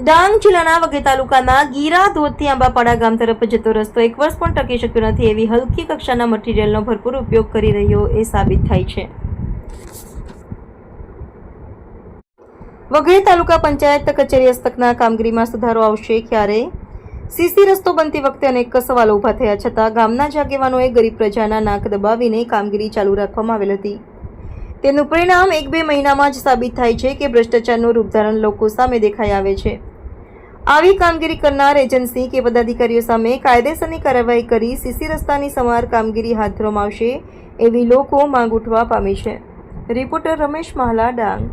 ડાંગ જિલ્લાના વગેરે તાલુકાના ગીરા, ધોધથી આંબાપાડા ગામ તરફ જતો રસ્તો એક વર્ષ પણ ટકી શક્યો નથી એવી હલકી કક્ષાના મટીરીયલનો ભરપૂર ઉપયોગ કરી રહ્યો એ સાબિત થાય છે. વઘઈ તાલુકા પંચાયત કચેરી હસ્તકના કામગીરીમાં સુધારો આવશે ક્યારે? સીસી રસ્તો બનતી વખતે અનેક સવાલો ઊભા થયા છતાં ગામના જ આગેવાનોએ ગરીબ પ્રજાના નાક દબાવીને કામગીરી ચાલુ રાખવામાં આવેલ હતી. તેનું પરિણામ એક બે મહિનામાં જ સાબિત થાય છે કે ભ્રષ્ટાચારનું રૂપધારણ લોકો સામે દેખાઈ આવે છે. આવી કામગીરી કરનાર એજન્સી કે પદાધિકારીઓ સામે કાયદેસરની કાર્યવાહી કરી સીસી રસ્તાની સમાર કામગીરી હાથ ધરવામાં આવશે એવી લોકો માંગ ઉઠવા પામી છે. રિપોર્ટર રમેશ મહાલા, ડાંગ.